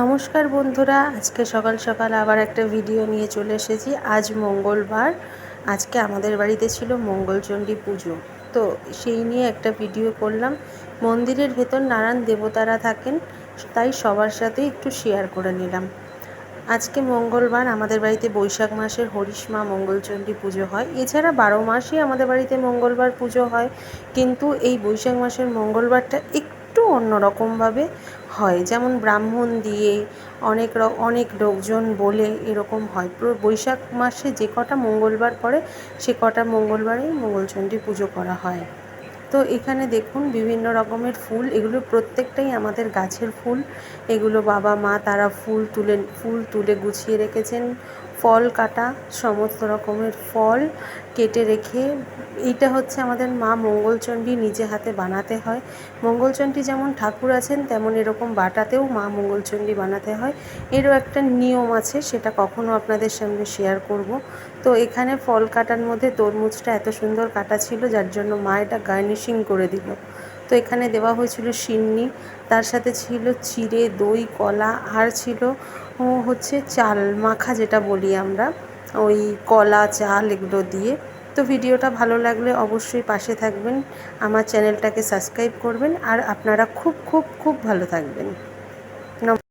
নমস্কার বন্ধুরা, আজকে সকাল সকাল আবার একটা ভিডিও নিয়ে চলে এসেছি। আজ মঙ্গলবার, আজকে আমাদের বাড়িতে ছিল মঙ্গলচণ্ডী পুজো। তো সেই নিয়ে একটা ভিডিও করলাম। মন্দিরের ভেতর নানান দেবতারা থাকেন, তাই সবার সাথে একটু শেয়ার করে নিলাম। আজকে মঙ্গলবার, আমাদের বাড়িতে বৈশাখ মাসের হরিষ্মা মঙ্গলচণ্ডী পুজো হয়। এছাড়া বারো মাসই আমাদের বাড়িতে মঙ্গলবার পুজো হয়। কিন্তু এই বৈশাখ মাসের মঙ্গলবারটা একটু অন্যরকমভাবে হয়। যেমন ব্রাহ্মণ দিয়ে অনেক অনেক লোকজন বলে এরকম হয়। বৈশাখ মাসে যে কটা মঙ্গলবার পড়ে, সে কটা মঙ্গলবারেই মঙ্গলচণ্ডী পুজো করা হয়। তো এখানে দেখুন বিভিন্ন রকমের ফুল, এগুলো প্রত্যেকটাই আমাদের গাছের ফুল। এগুলো বাবা মা তারা ফুল তুলে ফুল তুলে গুছিয়ে রেখেছেন। ফল কাটা, সমস্ত রকমের ফল কেটে রেখে, এইটা হচ্ছে আমাদের মা মঙ্গলচণ্ডী নিজে হাতে বানাতে হয়। মঙ্গলচণ্ডী যেমন ঠাকুর আছেন, তেমন এরকম বাটাতেও মা মঙ্গলচণ্ডী বানাতে হয়। এরও একটা নিয়ম আছে, সেটা কখনো আপনাদের সামনে শেয়ার করব। তো এখানে ফল কাটার মধ্যে তরমুজটা এত সুন্দর কাটা ছিল, যার জন্য মা এটা গার্নিশিং করে দিল। তো এখানে দেওয়া হয়েছিল সিন্নি, তার সাথে ছিল চিড়ে, দই, কলা, আর ছিল হচ্ছে চাল মাখা যেটা বলি আমরা, ওই কলা, চাল এগুলো দিয়ে। তো ভিডিওটা ভালো লাগলে অবশ্যই পাশে থাকবেন, আমার চ্যানেলটাকে সাবস্ক্রাইব করবেন, আর আপনারা খুব খুব খুব ভালো থাকবেন।